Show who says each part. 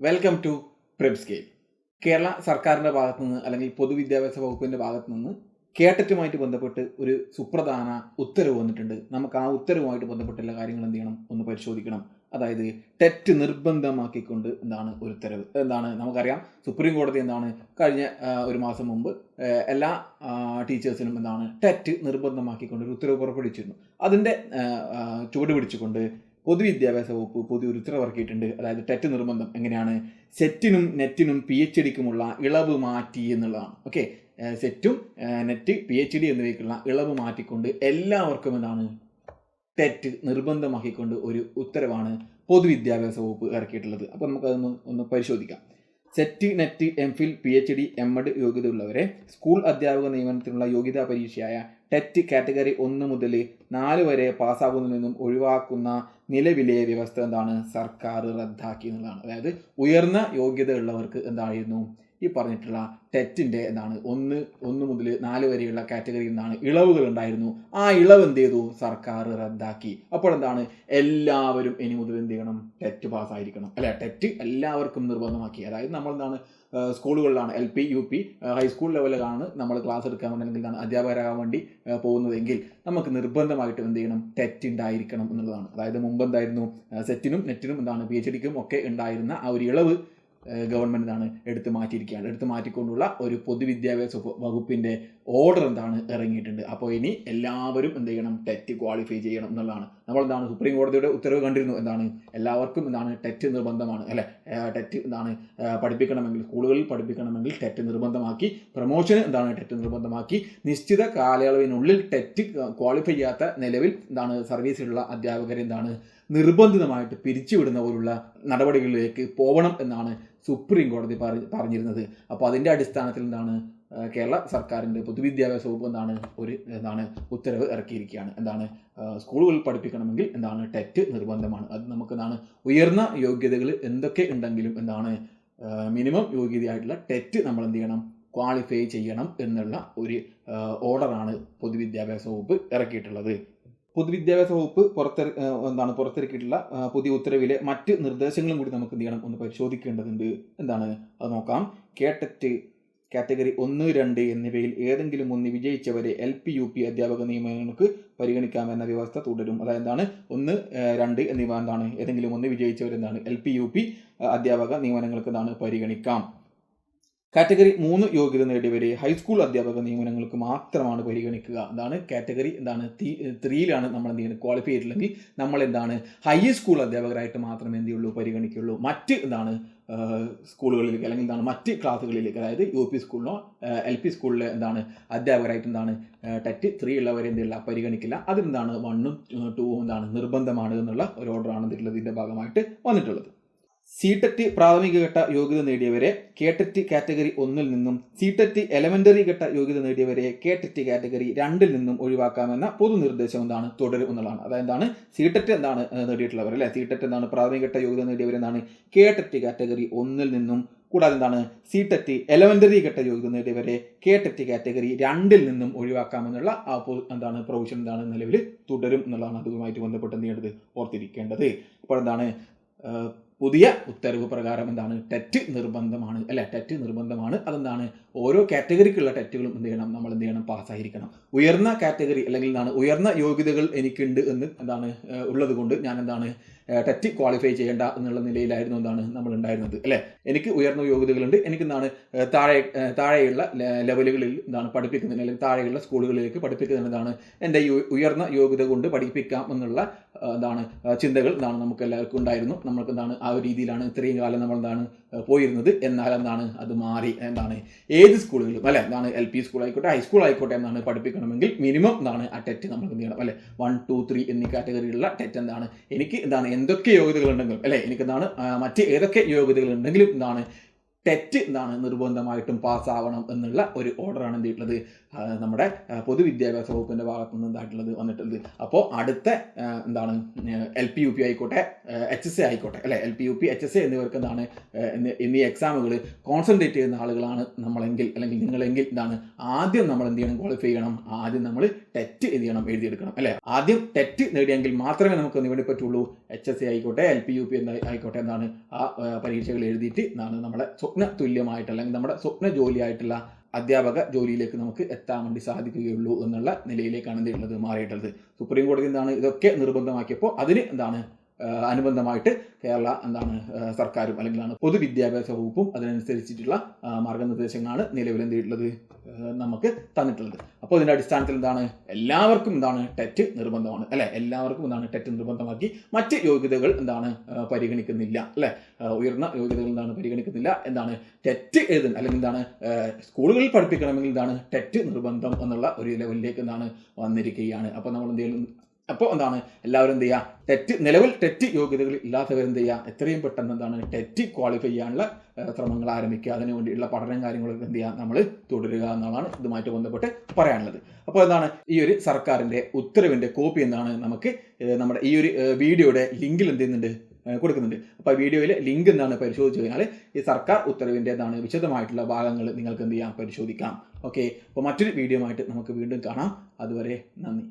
Speaker 1: Welcome to prep scale Kerala സർക്കാരിന്റെ ഭാഗത്തു നിന്ന് അല്ലെങ്കിൽ പൊതുവിദ്യാഭ്യാസ വകുപ്പിന്റെ ഭാഗത്തു നിന്ന് കേട്ടറ്റുമായിട്ട് ബന്ധപ്പെട്ട് ഒരു സുപ്രധാന ഉത്തരവ് വന്നിട്ടുണ്ട്. നമുക്ക് ആ ഉത്തരവുമായിട്ട് ബന്ധപ്പെട്ടുള്ള കാര്യങ്ങൾ എന്ത് ചെയ്യണം? ഒന്ന് പരിശോധിക്കണം. അതായത് തെറ്റ് നിർബന്ധമാക്കിക്കൊണ്ട് എന്താണ് ഒരു ഉത്തരവ്? എന്താണ് നമുക്കറിയാം സുപ്രീം കോടതി എന്താണ് കഴിഞ്ഞ ഒരു മാസം മുമ്പ് എല്ലാ ടീച്ചേഴ്സിനും എന്താണ് ടെറ്റ് നിർബന്ധമാക്കിക്കൊണ്ട് ഒരു ഉത്തരവ് പുറപ്പെടുവിച്ചിരുന്നു. അതിന്റെ ചുവട് പിടിച്ചുകൊണ്ട് പൊതുവിദ്യാഭ്യാസ വകുപ്പ് പൊതു ഉത്തരവ് ഇറക്കിയിട്ടുണ്ട് അതായത് ടെറ്റ് നിർബന്ധം എങ്ങനെയാണ്? സെറ്റിനും നെറ്റിനും പി എച്ച് ഡിക്കുമുള്ള ഇളവ് മാറ്റി എന്നുള്ളതാണ്. ഓക്കെ സെറ്റും നെറ്റ് പി എച്ച് ഡി എന്നിവയ്ക്കുള്ള ഇളവ് മാറ്റിക്കൊണ്ട് എല്ലാവർക്കും എന്താണ്? ടെറ്റ് നിർബന്ധമാക്കിക്കൊണ്ട് ഒരു ഉത്തരവാണ് പൊതുവിദ്യാഭ്യാസ വകുപ്പ് ഇറക്കിയിട്ടുള്ളത്. അപ്പോൾ നമുക്കതൊന്ന് ഒന്ന് പരിശോധിക്കാം. SET NET M Phil P H D M Ed യോഗ്യതയുള്ളവരെ school അധ്യാപക നിയമനത്തിനുള്ള യോഗ്യതാ പരീക്ഷയായ ടെറ്റ് കാറ്റഗറി ഒന്ന് മുതൽ നാല് വരെ പാസ്സാകുന്നതിൽ നിന്നും ഒഴിവാക്കുന്ന നിലവിലെ വ്യവസ്ഥ എന്താണ്? സർക്കാർ റദ്ദാക്കി എന്നുള്ളതാണ്. അതായത് ഉയർന്ന യോഗ്യത ഉള്ളവർക്ക് എന്തായിരുന്നു? ഈ പറഞ്ഞിട്ടുള്ള ടെറ്റിന്റെ എന്താണ്? ഒന്ന് ഒന്ന് മുതൽ നാല് വരെയുള്ള കാറ്റഗറിയിൽ നിന്നാണ് ഇളവുകൾ ഉണ്ടായിരുന്നു. ആ ഇളവ് എന്ത് ചെയ്തു? സർക്കാർ റദ്ദാക്കി. അപ്പോൾ എന്താണ്? എല്ലാവരും ഇനി മുതൽ എന്ത് ചെയ്യണം? ടെറ്റ് പാസ്സായിരിക്കണം അല്ലെ ടെറ്റ് എല്ലാവർക്കും നിർബന്ധമാക്കി. അതായത് നമ്മൾ എന്താണ് സ്കൂളുകളിലാണ് L P U P high school ലെവലിലാണ് നമ്മൾ ക്ലാസ് എടുക്കാൻ വേണ്ടി അല്ലെങ്കിൽ അധ്യാപകരാകാൻ വേണ്ടി പോകുന്നതെങ്കിൽ നമുക്ക് നിർബന്ധമായിട്ടും എന്ത് ചെയ്യണം? ടെറ്റ് ഉണ്ടായിരിക്കണം എന്നുള്ളതാണ്. അതായത് മുമ്പ് എന്തായിരുന്നു സെറ്റിനും നെറ്റിനും എന്താണ് പി എച്ച് ഡിക്കും ഒക്കെ ഉണ്ടായിരുന്ന ആ ഒരു ഇളവ് ഗവൺമെന്റ് ആണ് എടുത്ത് മാറ്റിയിരിക്കുകയാണ്. എടുത്ത് മാറ്റിക്കൊണ്ടുള്ള ഒരു പൊതുവിദ്യാഭ്യാസ വകുപ്പിന്റെ ഓർഡർ എന്താണ് ഇറങ്ങിയിട്ടുണ്ട്. അപ്പോൾ ഇനി എല്ലാവരും എന്ത് ചെയ്യണം? ടെറ്റ് ക്വാളിഫൈ ചെയ്യണം എന്നുള്ളതാണ്. നമ്മൾ എന്താണ് സുപ്രീം കോടതിയുടെ ഉത്തരവ് കണ്ടിരുന്നു. എന്താണ്? എല്ലാവർക്കും എന്താണ് ടെറ്റ് നിർബന്ധമാണ്. അല്ലെ? ടെറ്റ് എന്താണ്? പഠിപ്പിക്കണമെങ്കിൽ സ്കൂളുകളിൽ പഠിപ്പിക്കണമെങ്കിൽ ടെറ്റ് നിർബന്ധമാക്കി പ്രൊമോഷന് എന്താണ് ടെറ്റ് നിർബന്ധമാക്കി നിശ്ചിത കാലയളവിനുള്ളിൽ ടെറ്റ് ക്വാളിഫൈ ചെയ്യാത്ത നിലവിൽ എന്താണ് സർവീസിലുള്ള അധ്യാപകരെ എന്താണ് നിർബന്ധിതമായിട്ട് പിരിച്ചുവിടുന്ന പോലുള്ള നടപടികളിലേക്ക് പോകണം എന്നാണ് സുപ്രീം കോടതി പറ- പറഞ്ഞിരുന്നത്. അപ്പോൾ അതിന്റെ അടിസ്ഥാനത്തിൽ എന്താണ് കേരള സർക്കാരിന്റെ പൊതുവിദ്യാഭ്യാസ വകുപ്പ് എന്താണ് ഒരു എന്താണ് ഉത്തരവ് ഇറക്കിയിരിക്കുകയാണ്. എന്താണ് സ്കൂളുകളിൽ പഠിപ്പിക്കണമെങ്കിൽ എന്താണ് ടെറ്റ് നിർബന്ധമാണ്. അത് നമുക്ക് എന്താണ് ഉയർന്ന യോഗ്യതകൾ എന്തൊക്കെ ഉണ്ടെങ്കിലും എന്താണ് മിനിമം യോഗ്യതയായിട്ടുള്ള ടെറ്റ് നമ്മൾ എന്ത് ചെയ്യണം ക്വാളിഫൈ ചെയ്യണം എന്നുള്ള ഒരു ഓർഡറാണ് പൊതുവിദ്യാഭ്യാസ വകുപ്പ് ഇറക്കിയിട്ടുള്ളത്. പൊതുവിദ്യാഭ്യാസ വകുപ്പ് പുറത്തിറ എന്താണ് പുറത്തിറക്കിയിട്ടുള്ള പുതിയ ഉത്തരവിലെ മറ്റ് നിർദ്ദേശങ്ങളും കൂടി നമുക്ക് എന്ത് ചെയ്യണം ഒന്ന് പരിശോധിക്കേണ്ടതുണ്ട്. എന്താണ്? അത് നോക്കാം. കേട്ടറ്റ് കാറ്റഗറി ഒന്ന് രണ്ട് എന്നിവയിൽ ഏതെങ്കിലും ഒന്ന് വിജയിച്ചവരെ എൽ പി യു പി അധ്യാപക നിയമനങ്ങൾക്ക് പരിഗണിക്കാമെന്ന വ്യവസ്ഥ തുടരും. അതായത് എന്താണ്? ഒന്ന് രണ്ട് എന്നിവ എന്താണ്? ഏതെങ്കിലും ഒന്ന് വിജയിച്ചവരെന്താണ്? എൽ പി യു പി അധ്യാപക നിയമനങ്ങൾക്ക് എന്താണ്? പരിഗണിക്കാം. കാറ്റഗറി മൂന്ന് യോഗ്യത നേടിയവരെ ഹൈസ്കൂൾ അധ്യാപക നിയമനങ്ങൾക്ക് മാത്രമാണ് പരിഗണിക്കുക. എന്താണ് കാറ്റഗറി എന്താണ് ത്രീയിലാണ് നമ്മൾ എന്ത് ചെയ്യുന്നത്? ക്വാളിഫൈ ചെയ്തിട്ടില്ലെങ്കിൽ നമ്മൾ എന്താണ്? ഹയർ സ്കൂൾ അധ്യാപകരായിട്ട് മാത്രമേ എന്ത് ചെയ്യുള്ളൂ? പരിഗണിക്കുള്ളൂ മറ്റ് എന്താണ് സ്കൂളുകളിലേക്ക് അല്ലെങ്കിൽ എന്താണ് മറ്റ് ക്ലാസ്സുകളിലേക്ക് അതായത് യു പി സ്കൂളിലോ എൽ പി സ്കൂളിലെ എന്താണ് അധ്യാപകരായിട്ട് എന്താണ് ടെറ്റ് ത്രീ ഉള്ളവരെ എന്തില്ല പരിഗണിക്കില്ല. അതെന്താണ് വണ്ണും ടൂവും എന്താണ് നിർബന്ധമാണ് എന്നുള്ള ഒരു ഓർഡറാണ് ഇതിന്റെ ഭാഗമായിട്ട് വന്നിട്ടുള്ളത്. സി ടെറ്റ് പ്രാഥമിക ഘട്ട യോഗ്യത നേടിയവരെ കെ ടെറ്റ് കാറ്റഗറി ഒന്നിൽ നിന്നും സി ടെറ്റ് എലമെന്ററി ഘട്ട യോഗ്യത നേടിയവരെ കെ ടെറ്റ് കാറ്റഗറി രണ്ടിൽ നിന്നും ഒഴിവാക്കാമെന്ന പൊതുനിർദ്ദേശം എന്താണ്? തുടരും എന്നുള്ളതാണ്. അതായത് എന്താണ് സി ടെറ്റ് എന്താണ് നേടിയിട്ടുള്ളവർ അല്ലെ? സി ടെറ്റ് എന്താണ് പ്രാഥമിക ഘട്ട യോഗ്യത നേടിയവരെന്താണ് കെ ടെറ്റ് കാറ്റഗറി ഒന്നിൽ നിന്നും കൂടാതെ എന്താണ്? സി ടെറ്റ് എലമെന്ററി ഘട്ട യോഗ്യത നേടിയവരെ കെ ടെറ്റ് കാറ്റഗറി രണ്ടിൽ നിന്നും ഒഴിവാക്കാമെന്നുള്ള ആ എന്താണ് പ്രൊവിഷൻ എന്താണ് നിലവിൽ തുടരും എന്നുള്ളതാണ് അതുമായിട്ട് ബന്ധപ്പെട്ട് എന്ത് ചെയ്യേണ്ടത്? ഓർത്തിരിക്കേണ്ടത്. അപ്പോൾ എന്താണ് പുതിയ ഉത്തരവ് പ്രകാരം എന്താണ്? ടെറ്റ് നിർബന്ധമാണ്. അല്ലെ? ടെറ്റ് നിർബന്ധമാണ്. അതെന്താണ്? ഓരോ കാറ്റഗറിക്കുള്ള ടെറ്റുകളും എന്ത് ചെയ്യണം? നമ്മൾ എന്ത് ചെയ്യണം? പാസ്സായിരിക്കണം. ഉയർന്ന കാറ്റഗറി അല്ലെങ്കിൽ എന്താണ്? ഉയർന്ന യോഗ്യതകൾ എനിക്കുണ്ട് എന്ന് എന്താണ് ഉള്ളത് കൊണ്ട് ഞാൻ എന്താണ് ടെറ്റ് ക്വാളിഫൈ ചെയ്യേണ്ട എന്നുള്ള നിലയിലായിരുന്നു എന്താണ് നമ്മൾ ഉണ്ടായിരുന്നത് അല്ലെ? എനിക്ക് ഉയർന്ന യോഗ്യതകളുണ്ട്. എനിക്ക് എന്താണ് താഴെ താഴെയുള്ള ലെവലുകളിൽ എന്താണ് പഠിപ്പിക്കുന്നതിന് അല്ലെങ്കിൽ താഴെയുള്ള സ്കൂളുകളിലേക്ക് പഠിപ്പിക്കുന്നതാണ് എന്റെ ഉയർന്ന യോഗ്യത കൊണ്ട് പഠിപ്പിക്കാം എന്നുള്ള എന്താണ് ചിന്തകൾ എന്താണ് നമുക്ക് എല്ലാവർക്കും ഉണ്ടായിരുന്നു. നമ്മൾക്ക് എന്താണ് ആ ഒരു രീതിയിലാണ് ഇത്രയും കാലം നമ്മൾ എന്താണ് പോയിരുന്നത്. എന്നാൽ എന്താണ് അത് മാറി എന്താണ് ഏത് സ്കൂളുകളിലും അല്ലെ? എന്താണ് എൽ പി സ്കൂൾ ആയിക്കോട്ടെ ഹൈസ്കൂൾ ആയിക്കോട്ടെ എന്നാണ് പഠിപ്പിക്കണമെങ്കിൽ മിനിമം എന്താണ് ആ ടെറ്റ് നമ്മൾ എന്ത് ചെയ്യണം അല്ലെ? വൺ ടു ത്രീ എന്നീ കാറ്റഗറിയിലുള്ള ടെറ്റ് എന്താണ് എനിക്ക് എന്താണ് എന്തൊക്കെ യോഗ്യതകൾ ഉണ്ടെങ്കിലും അല്ലെ? എനിക്ക് എന്താണ് മറ്റ് ഏതൊക്കെ യോഗ്യതകൾ ഉണ്ടെങ്കിലും എന്താണ് ടെറ്റ് എന്താണ് നിർബന്ധമായിട്ടും പാസ്സാവണം എന്നുള്ള ഒരു ഓർഡറാണ് എന്ത് ചെയ്തിട്ടുള്ളത്. നമ്മുടെ പൊതുവിദ്യാഭ്യാസ വകുപ്പിന്റെ ഭാഗത്തു നിന്ന് എന്തായിട്ടുള്ളത് വന്നിട്ടുള്ളത്. അപ്പോൾ അടുത്ത എന്താണ് എൽ പി യു പി ആയിക്കോട്ടെ എച്ച് എസ് എ ആയിക്കോട്ടെ അല്ലെ? L P U P H S A എന്നിവർക്ക് എന്താണ് എന്നീ എക്സാമുകൾ കോൺസെൻട്രേറ്റ് ചെയ്യുന്ന ആളുകളാണ് നമ്മളെങ്കിൽ അല്ലെങ്കിൽ നിങ്ങളെങ്കിൽ എന്താണ് ആദ്യം നമ്മൾ എന്ത് ചെയ്യണം ക്വാളിഫൈ ചെയ്യണം. ആദ്യം നമ്മൾ ടെറ്റ് എന്ത് ചെയ്യണം എഴുതിയെടുക്കണം അല്ലെ? ആദ്യം ടെറ്റ് നേടിയെങ്കിൽ മാത്രമേ നമുക്ക് എന്ത് വേണ്ടി പറ്റുള്ളൂ? എച്ച് എസ് എ ആയിക്കോട്ടെ എൽ പി യു പി ആയിക്കോട്ടെ എന്താണ് ആ, പരീക്ഷകൾ എഴുതിയിട്ട് എന്താണ് നമ്മുടെ സ്വപ്ന തുല്യമായിട്ട് അല്ലെങ്കിൽ നമ്മുടെ സ്വപ്ന ജോലിയായിട്ടുള്ള അധ്യാപക ജോലിയിലേക്ക് നമുക്ക് എത്താൻ വേണ്ടി സാധിക്കുകയുള്ളൂ എന്നുള്ള നിലയിലേക്കാണ് എന്ത് ചെയ്യുന്നത് മാറിയിട്ടുള്ളത്. സുപ്രീം കോടതി എന്താണ് ഇതൊക്കെ നിർബന്ധമാക്കിയപ്പോൾ അതിന് എന്താണ് അനുബന്ധമായിട്ട് കേരള എന്താണ് സർക്കാരും അല്ലെങ്കിൽ പൊതുവിദ്യാഭ്യാസ വകുപ്പും അതിനനുസരിച്ചിട്ടുള്ള മാർഗനിർദ്ദേശങ്ങളാണ് നിലവിൽ എന്ത് ചെയ്തിട്ടുള്ളത് നമുക്ക് തന്നിട്ടുള്ളത്. അപ്പോൾ ഇതിന്റെ അടിസ്ഥാനത്തിൽ എന്താണ് എല്ലാവർക്കും എന്താണ് ടെറ്റ് നിർബന്ധമാണ് അല്ലെ? എല്ലാവർക്കും എന്താണ് ടെറ്റ് നിർബന്ധമാക്കി മറ്റ് യോഗ്യതകൾ എന്താണ് പരിഗണിക്കുന്നില്ല അല്ലെ? ഉയർന്ന യോഗ്യതകൾ എന്താണ് പരിഗണിക്കുന്നില്ല എന്താണ് ടെറ്റ് എഴുതുന്ന അല്ലെങ്കിൽ എന്താണ് സ്കൂളുകളിൽ പഠിപ്പിക്കണമെങ്കിൽ എന്താണ് ടെറ്റ് നിർബന്ധം എന്നുള്ള ഒരു ലെവലിലേക്ക് എന്താണ് വന്നിരിക്കുകയാണ്. അപ്പോൾ നമ്മൾ എന്ത് ചെയ്യണം അപ്പോൾ എന്താണ്? എല്ലാവരും എന്ത് ചെയ്യുക ടെറ്റ് നിലവിൽ ടെറ്റ് യോഗ്യതകൾ ഇല്ലാത്തവർ എന്ത് ചെയ്യുക എത്രയും പെട്ടെന്ന് എന്താണ്? ടെറ്റ് ക്വാളിഫൈ ചെയ്യാനുള്ള ശ്രമങ്ങൾ ആരംഭിക്കുക. അതിനു വേണ്ടിയുള്ള പഠനം കാര്യങ്ങളൊക്കെ എന്ത് ചെയ്യുക നമ്മൾ തുടരുക എന്നുള്ളതാണ് ഇതുമായിട്ട് ബന്ധപ്പെട്ട് പറയാനുള്ളത്. അപ്പോൾ എന്താണ്? ഈ ഒരു സർക്കാരിന്റെ ഉത്തരവിന്റെ കോപ്പി എന്താണ് നമുക്ക് നമ്മുടെ ഈ ഒരു വീഡിയോയുടെ ലിങ്കിൽ എന്ത് ചെയ്യുന്നുണ്ട്? കൊടുക്കുന്നുണ്ട്. അപ്പോൾ ആ വീഡിയോയിൽ ലിങ്ക് എന്താണ് പരിശോധിച്ച് കഴിഞ്ഞാൽ ഈ സർക്കാർ ഉത്തരവിന്റെ എന്താണ് വിശദമായിട്ടുള്ള ഭാഗങ്ങൾ നിങ്ങൾക്ക് എന്ത് ചെയ്യാം? പരിശോധിക്കാം. ഓക്കെ. അപ്പോൾ മറ്റൊരു വീഡിയോ ആയിട്ട് നമുക്ക് വീണ്ടും കാണാം. അതുവരെ നന്ദി.